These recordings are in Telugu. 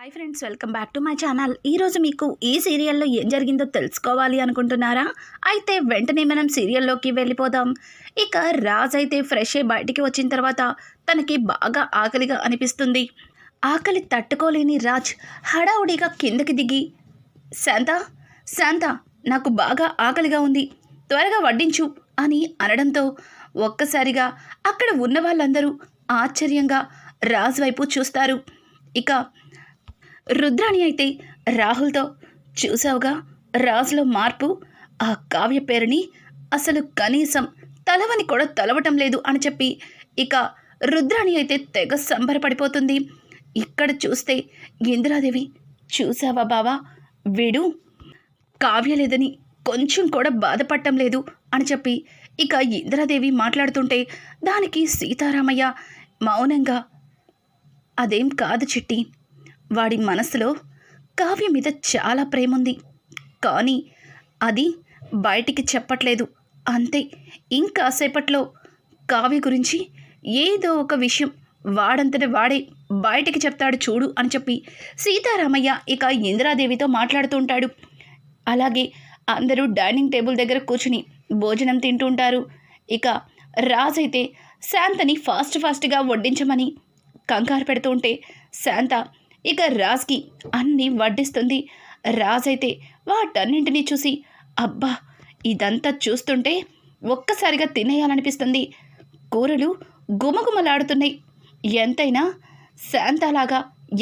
Hi friends welcome back to my channel ఈరోజు మీకు ఈ సీరియల్లో ఏం జరిగిందో తెలుసుకోవాలి అనుకుంటున్నారా? అయితే వెంటనే మనం సీరియల్లోకి వెళ్ళిపోదాం. ఇక రాజ్ అయితే ఫ్రెష్ అయ్యి బయటికి వచ్చిన తర్వాత తనకి బాగా ఆకలిగా అనిపిస్తుంది. ఆకలి తట్టుకోలేని రాజ్ హడావుడిగా కిందకి దిగి శాంత శాంత నాకు బాగా ఆకలిగా ఉంది. త్వరగా వడ్డించు అని అనడంతో ఒక్కసారిగా అక్కడ ఉన్న వాళ్ళందరూ ఆశ్చర్యంగా రాజ్ వైపు చూస్తారు. ఇక రుద్రాణి అయితే రాహుల్తో చూసావుగా? రాజులో మార్పు ఆ కావ్య పేరుని అసలు కనీసం తలవని కూడా తలవటం లేదు అని చెప్పి ఇక రుద్రాణి అయితే తెగ సంబరపడిపోతుంది. ఇక్కడ చూస్తే ఇందిరాదేవి చూసావా బావా? వీడు కావ్య లేదని కొంచెం కూడా బాధపడటం లేదు అని చెప్పి ఇక ఇందిరాదేవి మాట్లాడుతుంటే దానికి సీతారామయ్య మౌనంగా అదేం కాదు చిట్టి వాడి మనసులో కావ్య మీద చాలా ప్రేమ ఉంది కానీ అది బయటికి చెప్పట్లేదు. అంతే ఇంకాసేపట్లో కావ్య గురించి ఏదో ఒక విషయం వాడంతట వాడే బయటికి చెప్తాడు చూడు అని చెప్పి సీతారామయ్య ఇక ఇందిరాదేవితో మాట్లాడుతూ ఉంటాడు. అలాగే అందరూ డైనింగ్ టేబుల్ దగ్గర కూర్చుని భోజనం తింటూ ఉంటారు. ఇక రాజైతే శాంతని ఫాస్ట్ ఫాస్ట్గా వడ్డించమని కంగారు పెడుతూ ఉంటే శాంత ఇక రాజ్కి అన్నీ వడ్డిస్తుంది. రాజైతే వాటన్నింటినీ చూసి అబ్బా ఇదంతా చూస్తుంటే ఒక్కసారిగా తినేయాలనిపిస్తుంది. కూరలు గుమగుమలాడుతున్నాయి. ఎంతైనా శాంతలాగా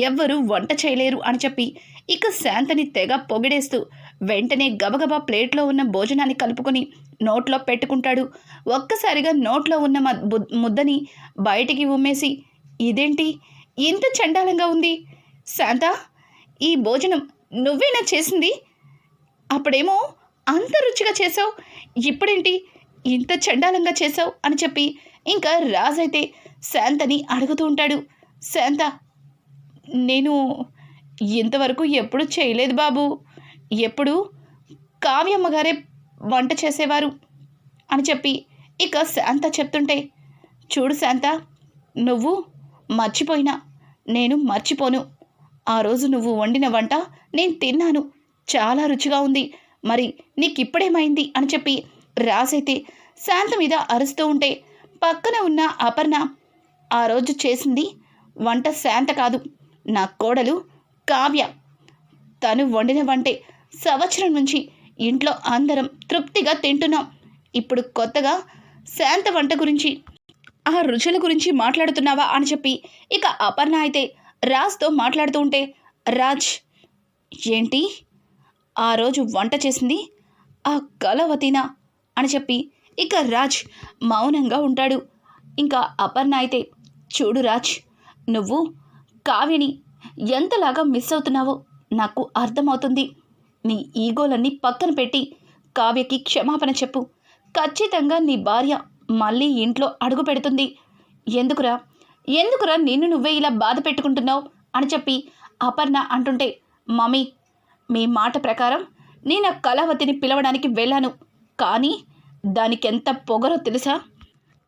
ఎవ్వరూ వంట చేయలేరు అని చెప్పి ఇక శాంతని తెగ పొగిడేస్తూ వెంటనే గబగబా ప్లేట్లో ఉన్న భోజనాన్ని కలుపుకొని నోట్లో పెట్టుకుంటాడు. ఒక్కసారిగా నోట్లో ఉన్న ముద్దని బయటికి ఉమ్మేసి ఇదేంటి? ఇంత చండాలంగా ఉంది. శాంత ఈ భోజనం నువ్వేనా చేసింది? అప్పుడేమో అంత రుచిగా చేసావు. ఇప్పుడేంటి ఇంత చండాలంగా చేసావు అని చెప్పి ఇంకా రాజైతే శాంతని అడుగుతూ ఉంటాడు. శాంత నేను ఇంతవరకు ఎప్పుడు చేయలేదు బాబు. ఎప్పుడు కావ్యమ్మ గారే వంట చేసేవారు అని చెప్పి ఇక శాంత చెప్తుంటే చూడు శాంత నువ్వు మర్చిపోయినా నేను మర్చిపోను. ఆ రోజు నువ్వు వండిన వంట నేను తిన్నాను. చాలా రుచిగా ఉంది. మరి నీకిప్పుడేమైంది? అని చెప్పి రాసైతే శాంత మీద అరుస్తూ ఉంటే పక్కన ఉన్న అపర్ణ ఆ రోజు చేసింది వంట శాంత కాదు. నా కోడలు కావ్య. తను వండిన వంటే సంవత్సరం నుంచి ఇంట్లో అందరం తృప్తిగా తింటున్నాం. ఇప్పుడు కొత్తగా శాంత వంట గురించి ఆ రుచుల గురించి మాట్లాడుతున్నావా? అని చెప్పి ఇక అపర్ణ అయితే రాజ్తో మాట్లాడుతూ ఉంటే రాజ్ ఏంటి? ఆ రోజు వంట చేసింది ఆ కలవతినా అని చెప్పి ఇక రాజ్ మౌనంగా ఉంటాడు. ఇంకా అపర్ణ అయితే చూడు రాజ్ నువ్వు కావ్యని ఎంతలాగా మిస్ అవుతున్నావో నాకు అర్థమవుతుంది. నీ ఈగోలన్నీ పక్కన పెట్టి కావ్యకి క్షమాపణ చెప్పు. ఖచ్చితంగా నీ భార్య మళ్ళీ ఇంట్లో అడుగు పెడుతుంది. ఎందుకురా ఎందుకురా నిన్ను నువ్వే ఇలా బాధ పెట్టుకుంటున్నావు? అని చెప్పి అపర్ణ అంటుంటే మమ్మీ మీ మాట ప్రకారం నేను ఆ కళావతిని పిలవడానికి వెళ్ళాను. కానీ దానికెంత పొగరో తెలుసా?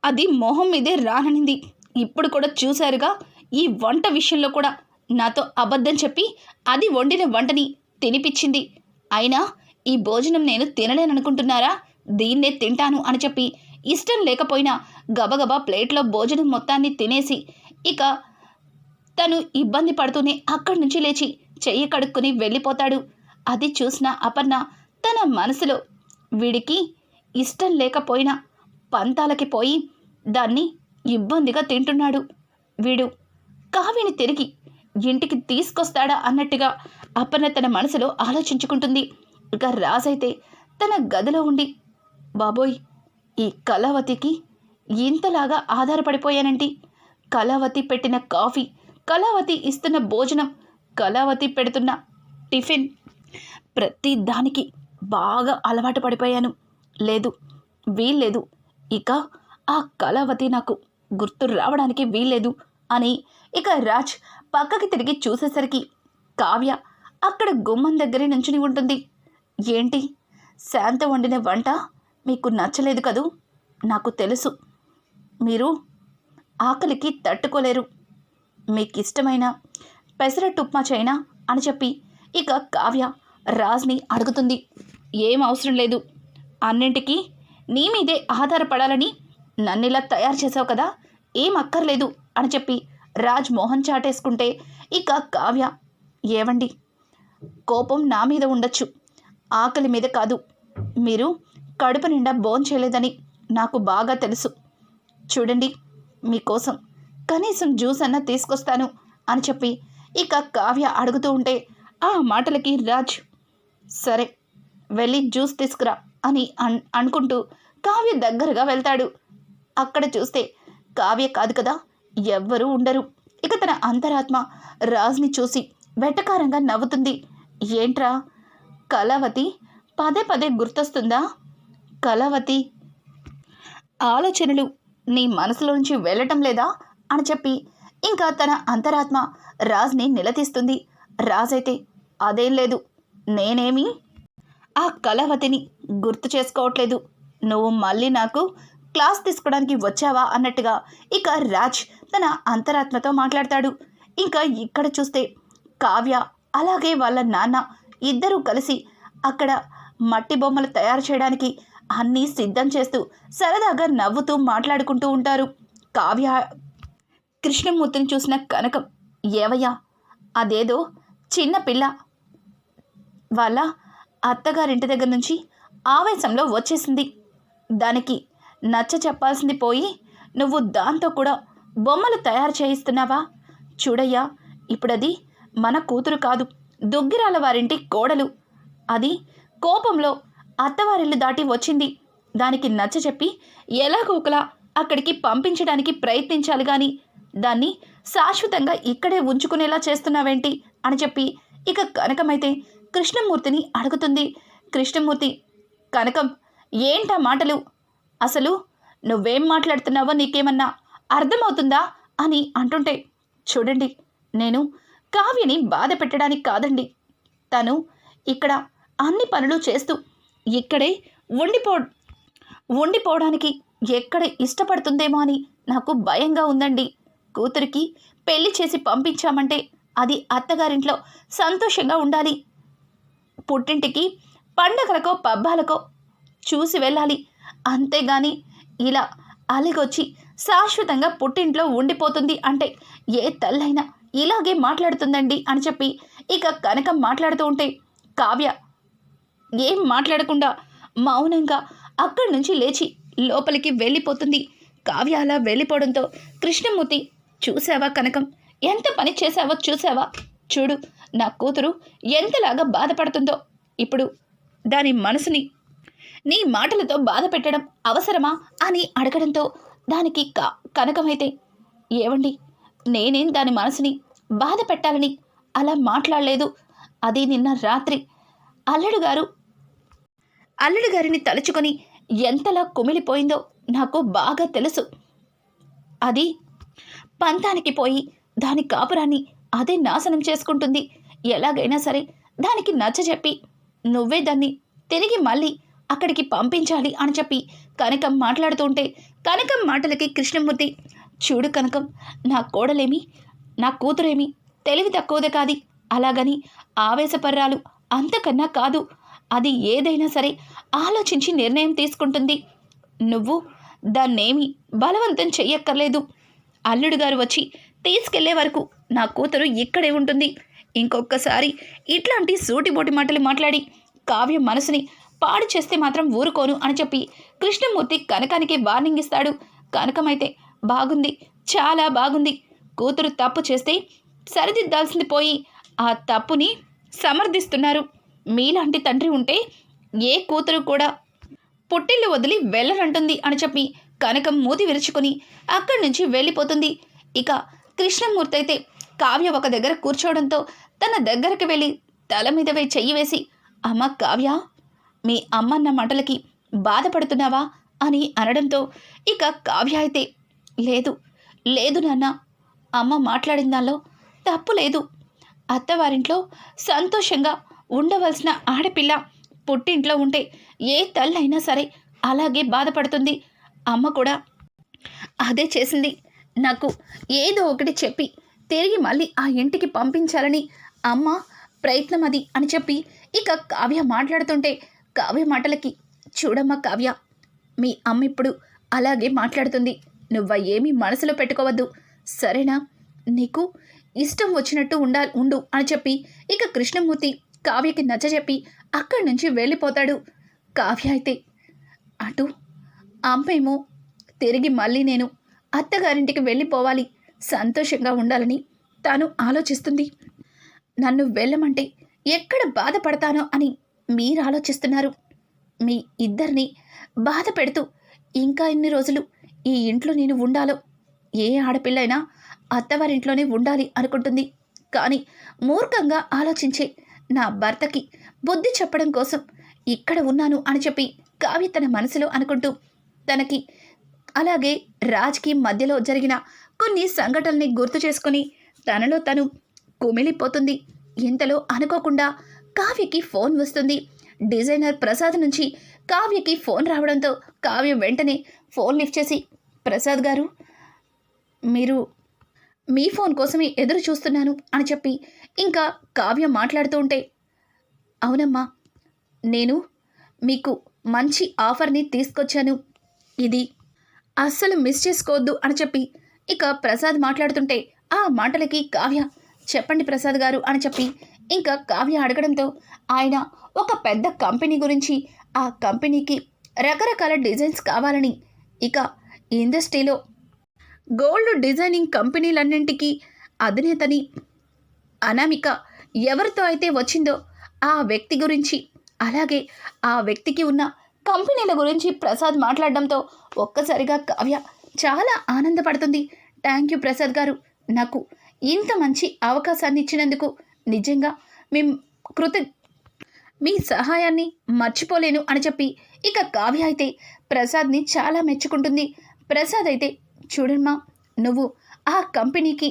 అది మొహం మీదే రాననింది. ఇప్పుడు కూడా చూశారుగా ఈ వంట విషయంలో కూడా నాతో అబద్ధం చెప్పి అది వండిన వంటని తినిపించింది అయినా ఈ భోజనం నేను తినలేననుకుంటున్నారా? దీన్నే తింటాను అని చెప్పి ఇష్టం లేకపోయినా గబగబా ప్లేట్లో భోజనం మొత్తాన్ని తినేసి ఇక తను ఇబ్బంది పడుతూనే అక్కడి నుంచి లేచి చెయ్యి కడుక్కుని వెళ్ళిపోతాడు. అది చూసిన అపర్ణ తన మనసులో వీడికి ఇష్టం లేకపోయినా పంతాలకి పోయి దాన్ని ఇబ్బందిగా తింటున్నాడు. వీడు కావిని తిరిగి ఇంటికి తీసుకొస్తాడా అన్నట్టుగా అపర్ణ తన మనసులో ఆలోచించుకుంటుంది. ఇక రాజైతే తన గదిలో ఉండి బాబోయ్ ఈ కళావతికి ఇంతలాగా ఆధారపడిపోయానంటి. కళావతి పెట్టిన కాఫీ కళావతి ఇస్తున్న భోజనం కళావతి పెడుతున్న టిఫిన్ ప్రతి దానికి బాగా అలవాటు పడిపోయాను. లేదు వీల్లేదు. ఇక ఆ కళావతి నాకు గుర్తు రావడానికి వీల్లేదు అని ఇక రాజ్ పక్కకి తిరిగి చూసేసరికి కావ్య అక్కడ గుమ్మం దగ్గరే నుంచుని ఉంటుంది. ఏంటి? శాంత వండిన వంట మీకు నచ్చలేదు కదూ? నాకు తెలుసు. మీరు ఆకలికి తట్టుకోలేరు. మీకు ఇష్టమైన పెసరట్టు ఉప్మా చైనా అని చెప్పి ఇక కావ్య రాజ్ని అడుగుతుంది. ఏం అవసరం లేదు. అన్నింటికీ నీ మీదే ఆధారపడాలని నన్నిలా తయారు చేసావు కదా? ఏం అక్కర్లేదు అని చెప్పి రాజ్ మోహన్ చాటేసుకుంటే ఇక కావ్య ఏవండి? కోపం నా మీద ఉండొచ్చు. ఆకలి మీద కాదు. మీరు కడుపు నిండా భోంచేయలేదని నాకు బాగా తెలుసు. చూడండి మీకోసం కనీసం జ్యూస్ అన్నా తీసుకొస్తాను అని చెప్పి ఇక కావ్య అడుగుతూ ఉంటే ఆ మాటలకి రాజ్ సరే వెళ్ళి జ్యూస్ తీసుకురా అని అన్ అనుకుంటూ కావ్య దగ్గరగా వెళ్తాడు. అక్కడ చూస్తే కావ్య కాదు కదా ఎవ్వరూ ఉండరు. ఇక తన అంతరాత్మ రాజ్ని చూసి వెటకారంగా నవ్వుతుంది. ఏంట్రా కళావతి పదే పదే గుర్తొస్తుందా? కళావతి. ఆలోచనలు నీ మనసులోంచి వెళ్ళటం లేదా? అని చెప్పి ఇంకా తన అంతరాత్మ రాజ్ని నిలదీస్తుంది. రాజైతే అదేం లేదు నేనేమి? ఆ కళావతిని గుర్తు చేసుకోవట్లేదు. నువ్వు మళ్ళీ నాకు క్లాస్ తీసుకోవడానికి వచ్చావా? అన్నట్టుగా ఇక రాజ్ తన అంతరాత్మతో మాట్లాడతాడు. ఇంకా ఇక్కడ చూస్తే కావ్య అలాగే వాళ్ళ నాన్న ఇద్దరూ కలిసి అక్కడ మట్టి బొమ్మలు తయారు చేయడానికి అన్నీ సిద్ధం చేస్తూ సరదాగా నవ్వుతూ మాట్లాడుకుంటూ ఉంటారు. కావ్య కృష్ణమూర్తిని చూసిన కనకం ఏవయ్యా అదేదో చిన్న పిల్ల వాళ్ళ అత్తగారింటి దగ్గర నుంచి ఆవేశంలో వచ్చేసింది. దానికి నచ్చ చెప్పాల్సింది పోయి నువ్వు దాంతో కూడా బొమ్మలు తయారు చేయిస్తున్నావా? చూడయ్యా ఇప్పుడది మన కూతురు కాదు దుగ్గిరాల వారింటి కోడలు. అది కోపంలో అత్తవారిల్లు దాటి వచ్చింది. దానికి నచ్చ చెప్పి ఎలాగోకలా అక్కడికి పంపించడానికి ప్రయత్నించాలి కానీ దాన్ని శాశ్వతంగా ఇక్కడే ఉంచుకునేలా చేస్తున్నావేంటి? అని చెప్పి ఇక కనకమైతే కృష్ణమూర్తిని అడుగుతుంది. కృష్ణమూర్తి కనకం ఏంటా మాటలు? అసలు నువ్వేం మాట్లాడుతున్నావో నీకేమన్నా అర్థమవుతుందా? అని అంటుంటే చూడండి నేను కావ్యని బాధ పెట్టడానికి కాదండి. తను ఇక్కడ అన్ని పనులు చేస్తూ ఇక్కడే ఉండిపో ఉండిపోవడానికి ఎక్కడ ఇష్టపడుతుందేమో అని నాకు భయంగా ఉందండి. కూతురికి పెళ్ళి చేసి పంపించామంటే అది అత్తగారింట్లో సంతోషంగా ఉండాలి. పుట్టింటికి పండగలకో పబ్బాలకో చూసి వెళ్ళాలి. అంతేగాని ఇలా అలిగొచ్చి శాశ్వతంగా పుట్టింట్లో ఉండిపోతుంది అంటే ఏ తల్లైనా ఇలాగే మాట్లాడుతుందండి అని చెప్పి ఇక కనకం మాట్లాడుతూ ఉంటే కావ్య ఏం మాట్లాడకుండా మౌనంగా అక్కడి నుంచి లేచి లోపలికి వెళ్ళిపోతుంది. కావ్య అలా వెళ్ళిపోవడంతో కృష్ణమూర్తి చూసావా కనకం? ఎంత పని చేశావో చూసావా చూడు నా కూతురు ఎంతలాగా బాధపడుతుందో. ఇప్పుడు దాని మనసుని నీ మాటలతో బాధ పెట్టడం అవసరమా? అని అడగడంతో దానికి క కనకమైతే ఏవండి నేనేం దాని మనసుని బాధ పెట్టాలని అలా మాట్లాడలేదు. అది నిన్న రాత్రి అల్లడు గారు అల్లుడు గారిని తలుచుకొని ఎంతలా కుమిలిపోయిందో నాకు బాగా తెలుసు. అది పంతానికి పోయి దాని కాపురాన్ని అదే నాశనం చేసుకుంటుంది. ఎలాగైనా సరే దానికి నచ్చజెప్పి నువ్వే దాన్ని తిరిగి మళ్ళీ అక్కడికి పంపించాలి అని చెప్పి కనకం మాట్లాడుతుంటే కనకం మాటలకి కృష్ణమూర్తి చూడు కనకం నా కోడలేమి నా కూతురేమి తెలివి తక్కువది కాది. అలాగని ఆవేశపర్రాలు అంతకన్నా కాదు. అది ఏదైనా సరే ఆలోచించి నిర్ణయం తీసుకుంటుంది. నువ్వు దాన్నేమి బలవంతం చెయ్యక్కర్లేదు. అల్లుడు గారు వచ్చి తీసుకెళ్ళే వరకు నా కూతురు ఇక్కడే ఉంటుంది. ఇంకొకసారి ఇట్లాంటి సూటిబోటి మాటలు మాట్లాడి కావ్య మనసుని పాడు చేస్తే మాత్రం ఊరుకోను అని చెప్పి కృష్ణమూర్తి కనకానికి వార్నింగ్ ఇస్తాడు. కనకమైతే బాగుంది చాలా బాగుంది. కూతురు తప్పు చేస్తే సరిదిద్దాల్సింది పోయి ఆ తప్పుని సమర్థిస్తున్నారు. మీలాంటి తండ్రి ఉంటే ఏ కూతురు కూడా పుట్టిల్లు వదిలి వెళ్ళరంటుంది అని చెప్పి కనకం మూతి విరుచుకొని అక్కడి నుంచి వెళ్ళిపోతుంది. ఇక కృష్ణమూర్తి అయితే కావ్య ఒక దగ్గర కూర్చోవడంతో తన దగ్గరకు వెళ్ళి తల మీద వే చెయ్యి వేసి అమ్మ కావ్య మీ అమ్మన్న మాటలకి బాధపడుతున్నావా? అని అనడంతో ఇక కావ్య అయితే లేదు లేదు నాన్న అమ్మ మాట్లాడిన దానిలో తప్పు లేదు. అత్తవారింట్లో సంతోషంగా ఉండవలసిన ఆడపిల్ల పుట్టింట్లో ఉంటే ఏ తల్లైనా సరే అలాగే బాధపడుతుంది. అమ్మ కూడా అదే చేసింది. నాకు ఏదో ఒకటి చెప్పి తిరిగి మళ్ళీ ఆ ఇంటికి పంపించాలని అమ్మ ప్రయత్నం అది అని చెప్పి ఇక కావ్య మాట్లాడుతుంటే కావ్య మాటలకి చూడమ్మా కావ్య మీ అమ్మ ఇప్పుడు అలాగే మాట్లాడుతుంది. నువ్వు ఏమీ మనసులో పెట్టుకోవద్దు. సరేనా? నీకు ఇష్టం వచ్చినట్టు ఉండాలి ఉండు అని చెప్పి ఇక కృష్ణమూర్తి కావ్యకి నచ్చజెప్పి అక్కడి నుంచి వెళ్ళిపోతాడు. కావ్య అయితే అటు అమ్మేమో తిరిగి మళ్ళీ నేను అత్తగారింటికి వెళ్ళిపోవాలి. సంతోషంగా ఉండాలని తాను ఆలోచిస్తుంది. నన్ను వెళ్ళమంటే ఎక్కడ బాధపడతానో అని మీరు ఆలోచిస్తున్నారు. మీ ఇద్దరిని బాధ పెడుతూ ఇంకా ఎన్ని రోజులు ఈ ఇంట్లో నేను ఉండాలో? ఏ ఆడపిల్లైనా అత్తవారింట్లోనే ఉండాలి అనుకుంటుంది. కానీ మూర్ఖంగా ఆలోచించే నా భర్తకి బుద్ధి చెప్పడం కోసం ఇక్కడ ఉన్నాను అని చెప్పి కావ్య తన మనసులో అనుకుంటూ తనకి అలాగే రాజ్కి మధ్యలో జరిగిన కొన్ని సంఘటనల్ని గుర్తు చేసుకొని తనలో తను కుమిలిపోతుంది. ఇంతలో అనుకోకుండా కావ్యకి ఫోన్ వస్తుంది. డిజైనర్ ప్రసాద్ నుంచి కావ్యకి ఫోన్ రావడంతో కావ్య వెంటనే ఫోన్ లిఫ్ట్ చేసి ప్రసాద్ గారు మీరు మీ ఫోన్ కోసమే ఎదురు చూస్తున్నాను అని చెప్పి ఇంకా కావ్య మాట్లాడుతూ ఉంటే అవునమ్మా నేను మీకు మంచి ఆఫర్ని తీసుకొచ్చాను. ఇది అస్సలు మిస్ చేసుకోవద్దు అని చెప్పి ఇక ప్రసాద్ మాట్లాడుతుంటే ఆ మాటలకి కావ్య చెప్పండి ప్రసాద్ గారు అని చెప్పి ఇంకా కావ్య అడగడంతో ఆయన ఒక పెద్ద కంపెనీ గురించి ఆ కంపెనీకి రకరకాల డిజైన్స్ కావాలని ఇక ఇండస్ట్రీలో గోల్డ్ డిజైనింగ్ కంపెనీలన్నింటికీ అధినేతని అనామిక ఎవరితో అయితే వచ్చిందో ఆ వ్యక్తి గురించి అలాగే ఆ వ్యక్తికి ఉన్న కంపెనీల గురించి ప్రసాద్ మాట్లాడడంతో ఒక్కసారిగా కావ్య చాలా ఆనందపడుతుంది. థ్యాంక్ యూ ప్రసాద్ గారు. నాకు ఇంత మంచి అవకాశాన్ని ఇచ్చినందుకు నిజంగా మీ కృత మీ సహాయాన్ని మర్చిపోలేను అని చెప్పి ఇక కావ్య అయితే ప్రసాద్ని చాలా మెచ్చుకుంటుంది. ప్రసాద్ అయితే చూడమ్మా నువ్వు ఆ కంపెనీకి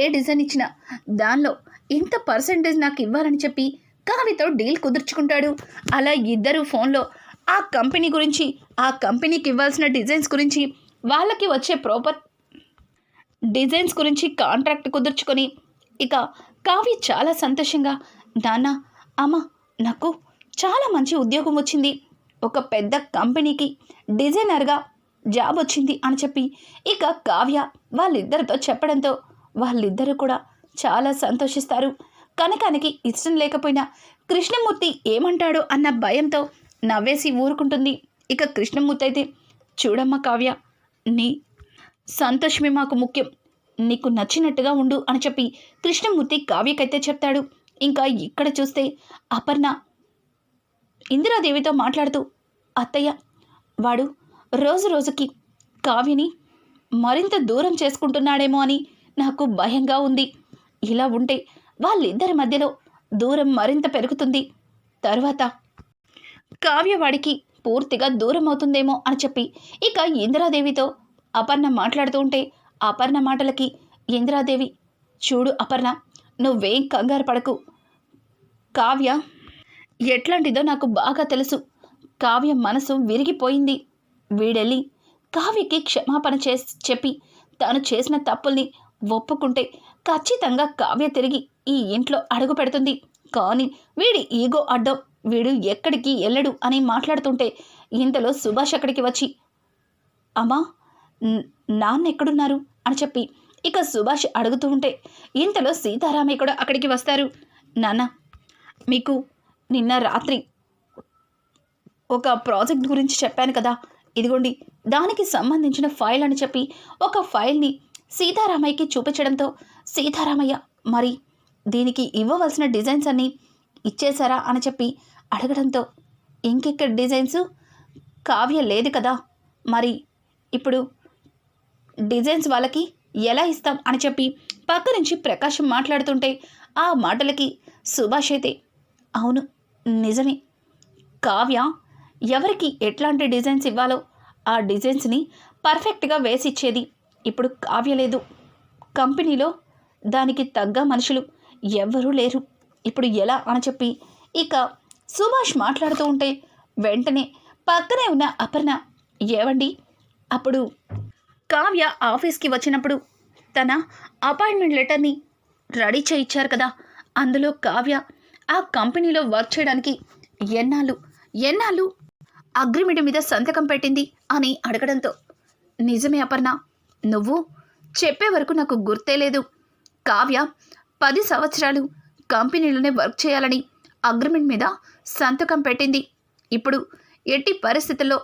ఏ డిజైన్ ఇచ్చినా దానిలో ఇంత పర్సంటేజ్ నాకు ఇవ్వాలని చెప్పి కావ్యతో డీల్ కుదుర్చుకుంటాడు. అలా ఇద్దరు ఫోన్లో ఆ కంపెనీ గురించి ఆ కంపెనీకి ఇవ్వాల్సిన డిజైన్స్ గురించి వాళ్ళకి వచ్చే ప్రాపర్ డిజైన్స్ గురించి కాంట్రాక్ట్ కుదుర్చుకొని ఇక కావ్య చాలా సంతోషంగా నాన్న అమ్మ నాకు చాలా మంచి ఉద్యోగం వచ్చింది. ఒక పెద్ద కంపెనీకి డిజైనర్గా జాబ్ వచ్చింది అని చెప్పి ఇక కావ్య వాళ్ళిద్దరితో చెప్పడంతో వాళ్ళిద్దరూ కూడా చాలా సంతోషిస్తారు. కనకానికి ఇష్టం లేకపోయినా కృష్ణమూర్తి ఏమంటాడో అన్న భయంతో నవ్వేసి ఊరుకుంటుంది. ఇక కృష్ణమూర్తి అయితే చూడమ్మ కావ్య నీ సంతోషమే మాకు ముఖ్యం. నీకు నచ్చినట్టుగా ఉండు అని చెప్పి కృష్ణమూర్తి కావ్యకైతే చెప్తాడు. ఇంకా ఇక్కడ చూస్తే అపర్ణ ఇందిరాదేవితో మాట్లాడుతూ అత్తయ్య వాడు రోజు రోజుకి కావ్యని మరింత దూరం చేసుకుంటున్నాడేమో అని నాకు భయంగా ఉంది. ఇలా ఉంటే వాళ్ళిద్దరి మధ్యలో దూరం మరింత పెరుగుతుంది. తర్వాత కావ్య వాడికి పూర్తిగా దూరం అవుతుందేమో అని చెప్పి ఇక ఇందిరాదేవితో అపర్ణ మాట్లాడుతూ ఉంటే అపర్ణ మాటలకి ఇందిరాదేవి చూడు అపర్ణ నువ్వేం కంగారు పడకు. కావ్య ఎట్లాంటిదో నాకు బాగా తెలుసు. కావ్య మనసు విరిగిపోయింది. వీడెళ్ళి కావ్యకి క్షమాపణ చేసి చెప్పి తాను చేసిన తప్పుల్ని ఒప్పుకుంటే ఖచ్చితంగా కావ్య తిరిగి ఈ ఇంట్లో అడుగు పెడుతుంది. కానీ వీడి ఈగో అడ్డం వీడు ఎక్కడికి వెళ్ళడు అని మాట్లాడుతుంటే ఇంతలో సుభాష్ అక్కడికి వచ్చి అమ్మా నాన్న ఎక్కడున్నారు? అని చెప్పి ఇక సుభాష్ అడుగుతూ ఉంటే ఇంతలో సీతారామయ్య కూడా అక్కడికి వస్తారు. నాన్న మీకు నిన్న రాత్రి ఒక ప్రాజెక్ట్ గురించి చెప్పాను కదా ఇదిగోండి దానికి సంబంధించిన ఫైల్ అని చెప్పి ఒక ఫైల్ని సీతారామయ్యకి చూపించడంతో సీతారామయ్య మరి దీనికి ఇవ్వవలసిన డిజైన్స్ అన్నీ ఇచ్చేశారా? అని చెప్పి అడగడంతో ఇంకెక్కడ డిజైన్స్? కావ్య లేదు కదా మరి ఇప్పుడు డిజైన్స్ వాళ్ళకి ఎలా ఇస్తాం? అని చెప్పి పక్క నుంచి ప్రకాశం మాట్లాడుతుంటే ఆ మాటలకి సుభాష్ అయితే అవును నిజమే. కావ్య ఎవరికి ఎట్లాంటి డిజైన్స్ ఇవ్వాలో ఆ డిజైన్స్ని పర్ఫెక్ట్గా వేసిచ్చేది ఇప్పుడు కావ్య లేదు. కంపెనీలో దానికి తగ్గ మనుషులు ఎవ్వరూ లేరు. ఇప్పుడు ఎలా అని చెప్పి ఇక సుభాష్ మాట్లాడుతూ ఉంటే వెంటనే పక్కనే ఉన్న అపర్ణ ఏవండి? అప్పుడు కావ్య ఆఫీస్కి వచ్చినప్పుడు తన అపాయింట్మెంట్ లెటర్ని రెడీ చేయించారు కదా. అందులో కావ్య ఆ కంపెనీలో వర్క్ చేయడానికి ఎన్నాళ్ళు ఎన్నాళ్ళు అగ్రిమెంట్ మీద సంతకం పెట్టింది అని అడగడంతో నిజమే అపర్ణ నువ్వు చెప్పే వరకు నాకు గుర్తే లేదు. కావ్య పది సంవత్సరాలు కంపెనీలోనే వర్క్ చేయాలని అగ్రిమెంట్ మీద సంతకం పెట్టింది. ఇప్పుడు ఎట్టి పరిస్థితుల్లో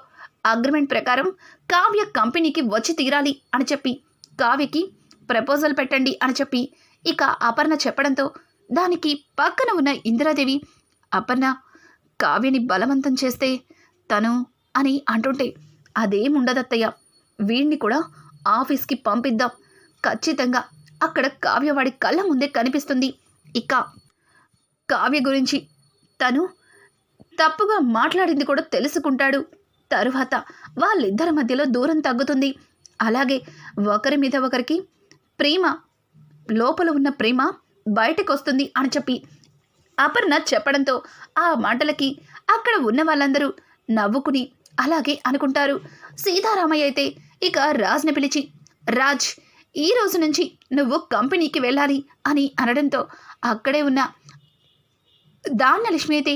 అగ్రిమెంట్ ప్రకారం కావ్య కంపెనీకి వచ్చి తీరాలి అని చెప్పి కావ్యకి ప్రపోజల్ పెట్టండి అని చెప్పి ఇక అపర్ణ చెప్పడంతో దానికి పక్కన ఉన్న ఇందిరాదేవి అపర్ణ కావ్యని బలవంతం చేస్తే తను అని అంటుంటే అదేముండదత్తయ్య వీణ్ణి కూడా ఆఫీస్కి పంపిద్దాం. ఖచ్చితంగా అక్కడ కావ్యవాడి కళ్ళ ముందే కనిపిస్తుంది. ఇక కావ్య గురించి తను తప్పుగా మాట్లాడింది కూడా తెలుసుకుంటాడు. తరువాత వాళ్ళిద్దరి మధ్యలో దూరం తగ్గుతుంది. అలాగే ఒకరి మీద ఒకరికి ప్రేమ లోపల ఉన్న ప్రేమ బయటకు వస్తుంది అని చెప్పి అపర్ణ చెప్పడంతో ఆ మాటలకి అక్కడ ఉన్న వాళ్ళందరూ నవ్వుకుని అలాగే అనుకుంటారు. సీతారామయ్య అయితే ఇక రాజ్ని పిలిచి రాజ్ ఈ రోజు నుంచి నువ్వు కంపెనీకి వెళ్ళాలి అని అనడంతో అక్కడే ఉన్న దాన్నలక్ష్మి అయితే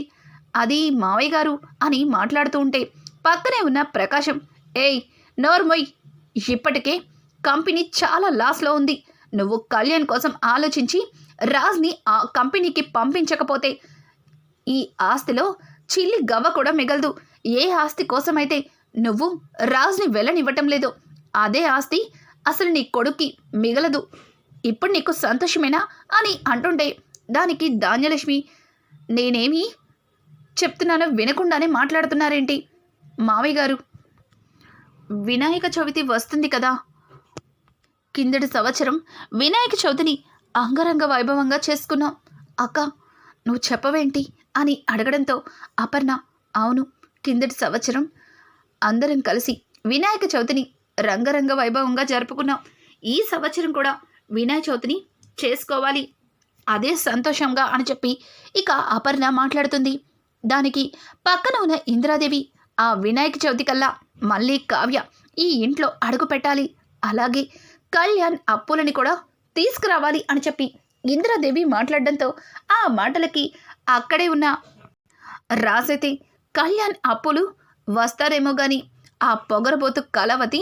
అది మావయ్య గారు అని మాట్లాడుతూ ఉంటే పక్కనే ఉన్న ప్రకాశం ఏయ్ నోర్మొయ్ ఇప్పటికే కంపెనీ చాలా లాస్లో ఉంది. నువ్వు కళ్యాణ్ కోసం ఆలోచించి రాజ్ని ఆ కంపెనీకి పంపించకపోతే ఈ ఆస్తిలో చిల్లి గవ్వ కూడా మిగలదు. ఏ ఆస్తి కోసమైతే నువ్వు రాజుని వెళ్ళనివ్వటం లేదు. అదే ఆస్తి అసలు నీ కొడుక్కి మిగలదు. ఇప్పుడు నీకు సంతోషమేనా అని అంటుంటే దానికి ధాన్యలక్ష్మి నేనేమి చెప్తున్నానో వినకుండానే మాట్లాడుతున్నారేంటి? మావయ్య గారు వినాయక చవితి వస్తుంది కదా. కిందటి సంవత్సరం వినాయక చవితిని అంగరంగ వైభవంగా చేసుకున్నాం అక్క నువ్వు చెప్పవేంటి? అని అడగడంతో అపర్ణ అవును కిందటి సంవత్సరం అందరం కలిసి వినాయక చవితిని రంగరంగ వైభవంగా జరుపుకున్నాం. ఈ సంవత్సరం కూడా వినాయక చవితిని చేసుకోవాలి. అదే సంతోషంగా అని చెప్పి ఇక అపర్ణ మాట్లాడుతుంది. దానికి పక్కన ఉన్న ఇందిరాదేవి ఆ వినాయక చవితి కల్లా మళ్ళీ కావ్య ఈ ఇంట్లో అడుగు పెట్టాలి. అలాగే కళ్యాణ్ అప్పులని కూడా తీసుకురావాలి అని చెప్పి ఇందిరాదేవి మాట్లాడడంతో ఆ మాటలకి అక్కడే ఉన్న రాసైతే కళ్యాణ్ అప్పులు వస్తారేమో గాని ఆ పొగరబోతు కలవతి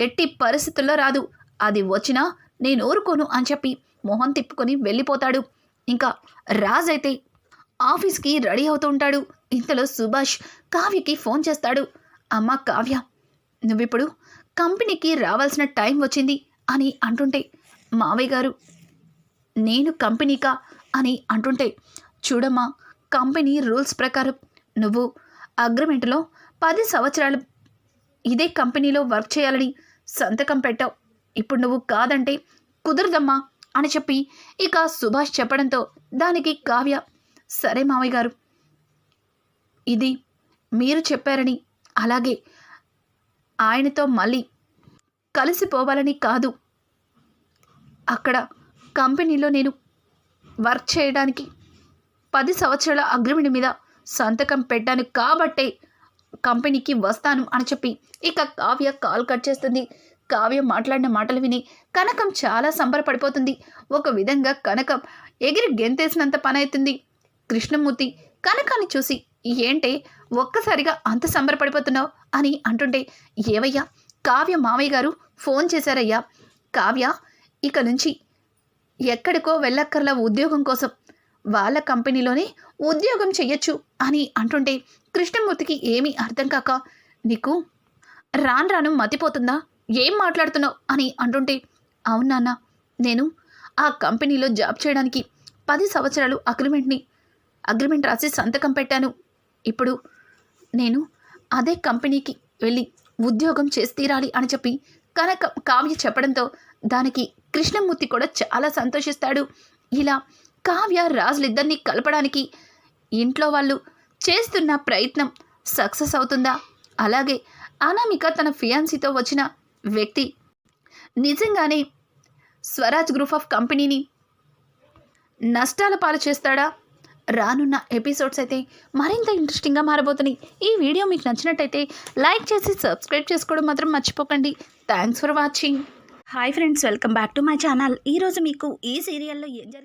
ఎట్టి పరిస్థితుల్లో రాదు. అది వచ్చినా నేను ఊరుకోను అని చెప్పి మొహం తిప్పుకొని వెళ్ళిపోతాడు. ఇంకా రాజ్ అయితే ఆఫీస్కి రెడీ అవుతూ ఉంటాడు. ఇంతలో సుభాష్ కావ్యకి ఫోన్ చేస్తాడు. అమ్మ కావ్య నువ్విప్పుడు కంపెనీకి రావాల్సిన టైం వచ్చింది అని అంటుంటే మావయ్య గారు నేను కంపెనీకా? అని అంటుంటే చూడమ్మా కంపెనీ రూల్స్ ప్రకారం నువ్వు అగ్రిమెంట్లో పది సంవత్సరాలు ఇదే కంపెనీలో వర్క్ చేయాలని సంతకం పెట్టావు. ఇప్పుడు నువ్వు కాదంటే కుదరదమ్మా అని చెప్పి ఇక సుభాష్ చెప్పడంతో దానికి కావ్య సరే మామయ్య గారు ఇది మీరు చెప్పారని అలాగే ఆయనతో మళ్ళీ కలిసిపోవాలని కాదు. అక్కడ కంపెనీలో నేను వర్క్ చేయడానికి పది సంవత్సరాల అగ్రిమెంట్ మీద సంతకం పెట్టాను కాబట్టే కంపెనీకి వస్తాను అని చెప్పి. ఇక కావ్య కాల్ కట్ చేస్తుంది. కావ్య మాట్లాడిన మాటలు విని కనకం చాలా సంబరపడిపోతుంది. ఒక విధంగా కనకం ఎగిరి గెంతేసినంత పని అవుతుంది కృష్ణమూర్తి కనకాన్ని చూసి ఏంటే ఒక్కసారిగా అంత సంబరపడిపోతున్నావు? అని అంటుంటే ఏవయ్యా కావ్య మావయ్య గారు ఫోన్ చేశారయ్యా. కావ్య ఇక నుంచి ఎక్కడికో వెళ్ళక్కర్ల ఉద్యోగం కోసం వాళ్ళ కంపెనీలోనే ఉద్యోగం చెయ్యొచ్చు అని అంటుంటే కృష్ణమూర్తికి ఏమీ అర్థం కాక నీకు రాను రాను మతిపోతుందా? ఏం మాట్లాడుతున్నావు? అని అంటుంటే అవును నాన్న నేను ఆ కంపెనీలో జాబ్ చేయడానికి పది సంవత్సరాలు అగ్రిమెంట్ని అగ్రిమెంట్ రాసి సంతకం పెట్టాను. ఇప్పుడు నేను అదే కంపెనీకి వెళ్ళి ఉద్యోగం చేసి తీరాలి అని చెప్పి కనక కావ్య చెప్పడంతో దానికి కృష్ణమూర్తి కూడా చాలా సంతోషిస్తాడు. ఇలా కావ్య రాజులిద్దరినీ కలపడానికి ఇంట్లో వాళ్ళు చేస్తున్న ప్రయత్నం సక్సెస్ అవుతుందా? అలాగే అనామిక తన ఫియాన్సీతో వచ్చిన వ్యక్తి నిజంగానే స్వరాజ్ గ్రూప్ ఆఫ్ కంపెనీని నష్టాల పాలు చేస్తాడా? రానున్న ఎపిసోడ్స్ అయితే మరింత ఇంట్రెస్టింగ్గా మారబోతున్నాయి. ఈ వీడియో మీకు నచ్చినట్టయితే లైక్ చేసి సబ్స్క్రైబ్ చేసుకోవడం మాత్రం మర్చిపోకండి. Thanks for watching. Hi friends welcome back to my channel. ఈరోజు మీకు ఈ సీరియల్లో ఏం జరిగింది